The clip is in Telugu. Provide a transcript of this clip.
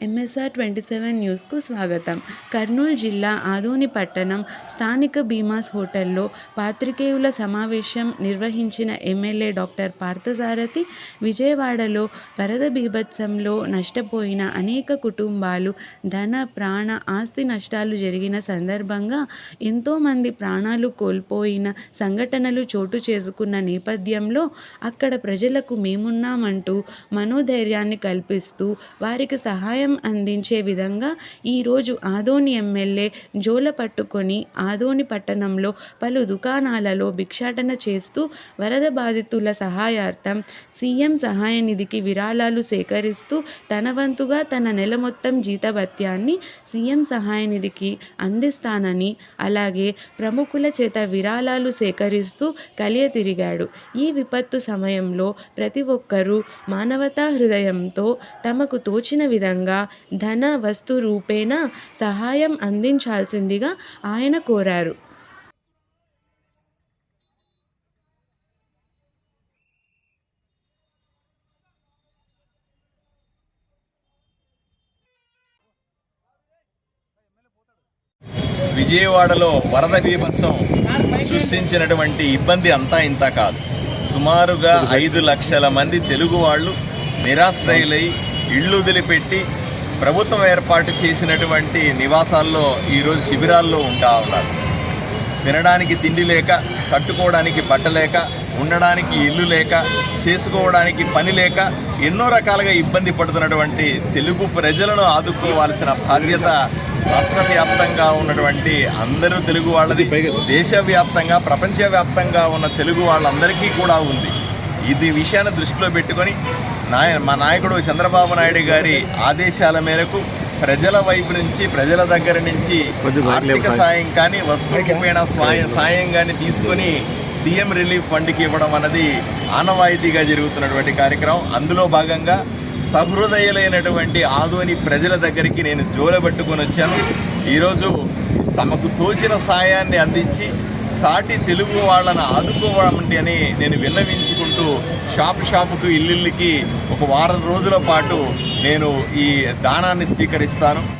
ఎంఎస్ఆర్ ట్వంటీ సెవెన్ న్యూస్కు స్వాగతం. కర్నూలు జిల్లా ఆదోని పట్టణం స్థానిక భీమాస్ హోటల్లో పాత్రికేయుల సమావేశం నిర్వహించిన ఎమ్మెల్యే డాక్టర్ పార్థసారథి విజయవాడలో వరద బీభత్సంలో నష్టపోయిన అనేక కుటుంబాలు ధన ప్రాణ ఆస్తి నష్టాలు జరిగిన సందర్భంగా ఎంతోమంది ప్రాణాలు కోల్పోయిన సంఘటనలు చోటు చేసుకున్న నేపథ్యంలో అక్కడ ప్రజలకు మేమున్నామంటూ మనోధైర్యాన్ని కల్పిస్తూ వారికి సహాయం అందించే విధంగా ఈరోజు ఆదోని ఎమ్మెల్యే జోల పట్టుకొని ఆదోని పట్టణంలో పలు దుకాణాలలో భిక్షాటన చేస్తూ వరద బాధితుల సహాయార్థం సీఎం సహాయ నిధికి విరాళాలు సేకరిస్తూ తన వంతుగా తన నెల మొత్తం జీతభత్యాన్ని సీఎం సహాయ నిధికి అందిస్తానని అలాగే ప్రముఖుల చేత విరాళాలు సేకరిస్తూ కలియ తిరిగాడు. ఈ విపత్తు సమయంలో ప్రతి ఒక్కరూ మానవతా హృదయంతో తమకు తోచిన విధంగా ధన వస్తు రూపేణ సహాయం అందించాల్సిందిగా ఆయన కోరారు. విజయవాడలో వరద బీభత్సం సృష్టించినటువంటి ఇబ్బంది అంతా ఇంత కాదు. సుమారుగా ఐదు లక్షల మంది తెలుగు వాళ్ళు నిరాశ్రయులై ఇళ్ళు వదిలిపెట్టి ప్రభుత్వం ఏర్పాటు చేసినటువంటి నివాసాల్లో ఈరోజు శిబిరాల్లో ఉంటా ఉన్నారు. తినడానికి తిండి లేక కట్టుకోవడానికి బట్ట లేక ఉండడానికి ఇల్లు లేక చేసుకోవడానికి పని లేక ఎన్నో రకాలుగా ఇబ్బంది పడుతున్నటువంటి తెలుగు ప్రజలను ఆదుకోవాల్సిన బాధ్యత రాష్ట్ర వ్యాప్తంగా ఉన్నటువంటి అందరూ తెలుగు వాళ్ళది. దేశవ్యాప్తంగా ప్రపంచవ్యాప్తంగా ఉన్న తెలుగు వాళ్ళందరికీ కూడా ఉంది. ఇది విషయాన్ని దృష్టిలో పెట్టుకొని నాయ మా నాయకుడు చంద్రబాబు నాయుడు గారి ఆదేశాల మేరకు ప్రజల వైపు నుంచి ప్రజల దగ్గర నుంచి ఆర్థిక సాయం కానీ వస్తువులపైన సాయం సాయం కానీ తీసుకొని సీఎం రిలీఫ్ ఫండ్కి ఇవ్వడం అన్నది ఆనవాయితీగా జరుగుతున్నటువంటి కార్యక్రమం. అందులో భాగంగా సహృదయులైనటువంటి ఆదోని ప్రజల దగ్గరికి నేను జోలబట్టుకొని వచ్చాను. ఈరోజు తమకు తోచిన సాయాన్ని అందించి సాటి తెలుగు వాళ్ళని ఆదుకోవడం అని నేను విన్నవించుకుంటూ షాపు షాపుకు ఇల్లుకి ఒక వారం రోజుల పాటు నేను ఈ దానాన్ని స్వీకరిస్తాను.